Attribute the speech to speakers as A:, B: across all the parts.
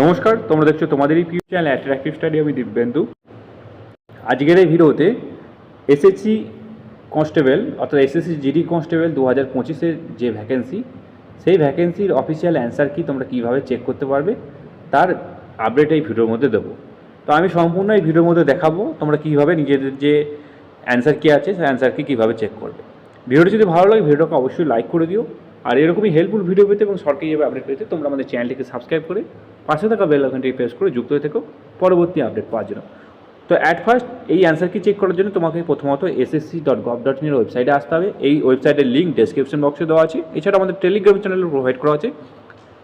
A: নমস্কার, তোমরা দেখছ তোমাদের এই প্রিয় চ্যানেল অ্যাট্রাকটিভ স্টাডি আমি দিব্যেন্দু। আজকের এই ভিডিওতে এসএসসি কনস্টেবল অর্থাৎ এসএসসি জিডি কনস্টেবল দু হাজার পঁচিশের যে ভ্যাকেন্সি সেই ভ্যাকেন্সির অফিসিয়াল অ্যান্সার কি তোমরা কীভাবে চেক করতে পারবে, তার আপডেট এই ভিডিওর মধ্যে দেবো। তো আমি সম্পূর্ণ এই ভিডিওর মধ্যে দেখাবো তোমরা কীভাবে নিজেদের যে অ্যান্সার কী আছে, সেই অ্যান্সার কি কীভাবে চেক করবে। ভিডিওটি যদি ভালো লাগে, ভিডিওটাকে অবশ্যই লাইক করে দিও। আর এরকমই হেল্পফুল ভিডিও পেতে এবং সরকারিভাবে আপডেট পেতে তোমরা আমাদের চ্যানেলটিকে সাবস্ক্রাইব করে পাশে থাকা বেল আইকনটিকে প্রেস করে যুক্ত হয়ে থেকো। পরবর্তী আপডেট পাওয়ার জন্য। তো অ্যাট ফার্স্ট এই অ্যান্সার কি চেক করার জন্য তোমাকে প্রথমত এসএসসি ডট গভ ডট ইনের ওয়েবসাইটে আসতে হবে। এই ওয়েবসাইটের লিঙ্ক ডেসক্রিপশন বক্সে দেওয়া আছে। এছাড়া আমাদের টেলিগ্রাম চ্যানেলে প্রোভাইড করা আছে।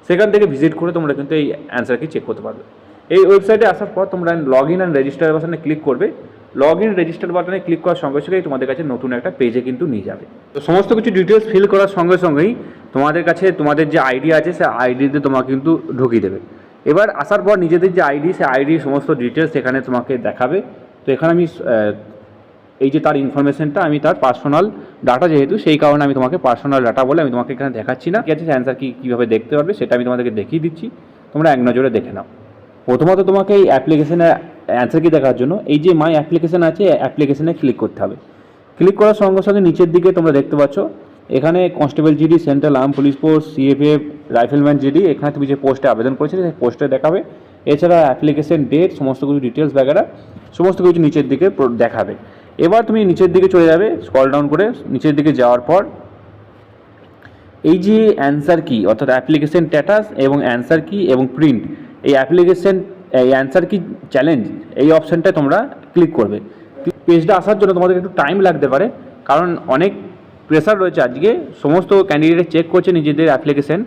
A: সেখান থেকে ভিজিট করে তোমরা কিন্তু এই অ্যান্সার কি চেক করতে পারবে। এই ওয়েবসাইটে আসার পর তোমরা লগ ইন অ্যান্ড রেজিস্টার বাটনে ক্লিক করবে। লগ ইন রেজিস্টার বাটনে ক্লিক করার সঙ্গে সঙ্গেই তোমাদের কাছে নতুন একটা পেজে কিন্তু নিয়ে যাবে। তো সমস্ত কিছু ডিটেলস ফিল করার সঙ্গে সঙ্গেই তোমাদের কাছে তোমাদের যে আইডি আছে সে আইডিতে তোমাকে কিন্তু ঢুকিয়ে দেবে। এবার আসার পর নিজেদের যে আইডি সেই আইডির সমস্ত ডিটেলস এখানে তোমাকে দেখাবে। তো এখানে আমি এই যে তার ইনফরমেশনটা আমি তার পার্সোনাল ডাটা যেহেতু, সেই কারণে আমি তোমাকে পার্সোনাল ডাটা বলে আমি তোমাকে এখানে দেখাচ্ছি না। ঠিক আছে অ্যান্সার কি, কীভাবে দেখতে পারবে, সেটা আমি তোমাদেরকে দেখিয়ে দিচ্ছি। তোমরা এক নজরে দেখে নাও। প্রথমত তোমাকে এই অ্যাপ্লিকেশনে অ্যান্সার কি দেখার জন্য এই যে মাই অ্যাপ্লিকেশন আছে অ্যাপ্লিকেশনে ক্লিক করতে হবে। ক্লিক করার সঙ্গে সঙ্গে নিচের দিকে তোমরা দেখতে পাচ্ছ, এখানে constable GD central arm police force CFF rifleman GD এখানে তুমি যে পোস্টে আবেদন করেছিলে, সেই পোস্টে দেখাবে। এছাড়া অ্যাপ্লিকেশন ডেট সমস্ত কিছু ডিটেলস বাগেরা, সমস্ত কিছু নিচের দিকে দেখাবে। এবার তুমি নিচের দিকে চলে যাবে স্কল ডাউন করে নিচের দিকে যাওয়ার পর, এই যে অ্যান্সার কি অর্থাৎ অ্যাপ্লিকেশন স্ট্যাটাস এবং অ্যান্সার কি এবং প্রিন্ট এই অ্যাপ্লিকেশন এই অ্যান্সার কি চ্যালেঞ্জ এই অপশানটা তোমরা ক্লিক করবে। পেজটা আসার জন্য তোমাদের একটু টাইম লাগতে পারে, কারণ অনেক প্রেশার রয়েছে আজকে। সমস্ত ক্যান্ডিডেট চেক করছে নিজেদের অ্যাপ্লিকেশন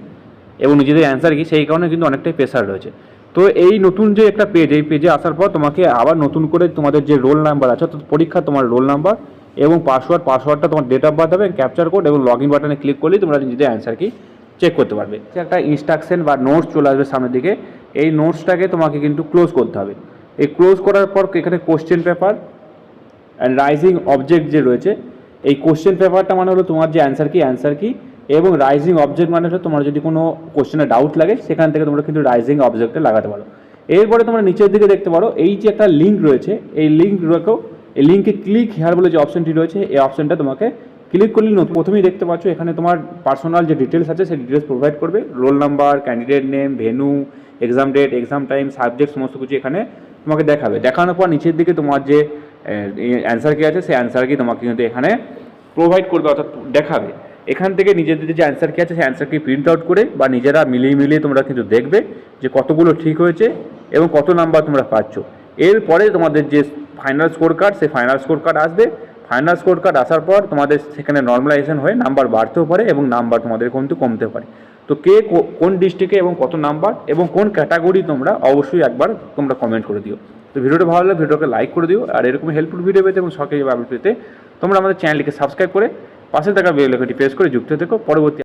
A: এবং নিজেদের অ্যান্সার কি, সেই কারণে কিন্তু অনেকটাই প্রেশার রয়েছে। তো এই নতুন যে একটা পেজ এই পেজে আসার পর তোমাকে আবার নতুন করে তোমাদের যে রোল নাম্বার আছে, অর্থাৎ পরীক্ষা তোমার রোল নাম্বার এবং পাসওয়ার্ড পাসওয়ার্ডটা তোমার ডেট অফ বার্থ হবে ক্যাপচার কোড এবং লগ ইন বাটনে ক্লিক করলেই তোমরা নিজেদের অ্যান্সার কি চেক করতে পারবে। একটা ইনস্ট্রাকশন বা নোটস চলে আসবে সামনের দিকে। এই নোটসটাকে তোমাকে কিন্তু ক্লোজ করতে হবে। এই ক্লোজ করার পর এখানে question paper and rising object যে রয়েছে, এই কোশ্চেন পেপারটা মানে হলো তোমার যে অ্যান্সার কি অ্যান্সার কি এবং রাইজিং অবজেক্ট মানে হলো তোমার যদি কোনো কোশ্চেনে ডাউট লাগে, সেখান থেকে তোমরা কিন্তু রাইজিং অবজেক্টে লাগাতে পারো। এরপরে তোমরা নিচের দিকে দেখতে পারো, এই যে একটা লিঙ্ক রয়েছে, এই লিঙ্ক রেখেও এই লিঙ্কে ক্লিক হেয়ার বলে যে অপশনটি রয়েছে, এই অপশনটা তোমাকে ক্লিক করলে প্রথমেই দেখতে পাচ্ছ এখানে তোমার পার্সোনাল যে ডিটেলস আছে, সেই ডিটেলস প্রোভাইড করবে। Roll number candidate name venue exam date exam time subject সমস্ত কিছু এখানে তোমাকে দেখাবে। দেখানোর পর নিচের দিকে তোমার যে অ্যান্সার কি আছে, সেই অ্যান্সার কি তোমাকে কিন্তু এখানে প্রোভাইড করবে, অর্থাৎ দেখাবে। এখান থেকে নিজেদের যে অ্যান্সার কি আছে, সেই অ্যান্সার কি প্রিন্ট আউট করে বা নিজেরা মিলিয়ে মিলিয়ে তোমরা কিন্তু দেখবে যে কতগুলো ঠিক হয়েছে এবং কত নাম্বার তোমরা পাচ্ছ। এরপরে তোমাদের যে ফাইনাল স্কোর কার্ড সেই ফাইনাল স্কোর কার্ড আসবে। ফাইনাল স্কোর কার্ড আসার পর তোমাদের সেখানে নর্মালাইজেশন হয়ে নাম্বার বাড়তেও পারে এবং নাম্বার তোমাদের কিন্তু কমতে পারে। তো কে কোন ডিস্ট্রিক্টে এবং কত নাম্বার এবং কোন ক্যাটাগরি তোমরা অবশ্যই একবার তোমরা কমেন্ট করে দিও। তো ভিডিওটা ভালো লাগলে ভিডিওকে লাইক করে দিও আর এরকম হেল্পফুল ভিডিও পেতে এবং সরকারি পেতে তোমরা আমাদের চ্যানেলটিকে সাবস্ক্রাইব করে পাশে থাকা আইকনটি প্রেস করে যুক্ত থেকো। পরবর্তী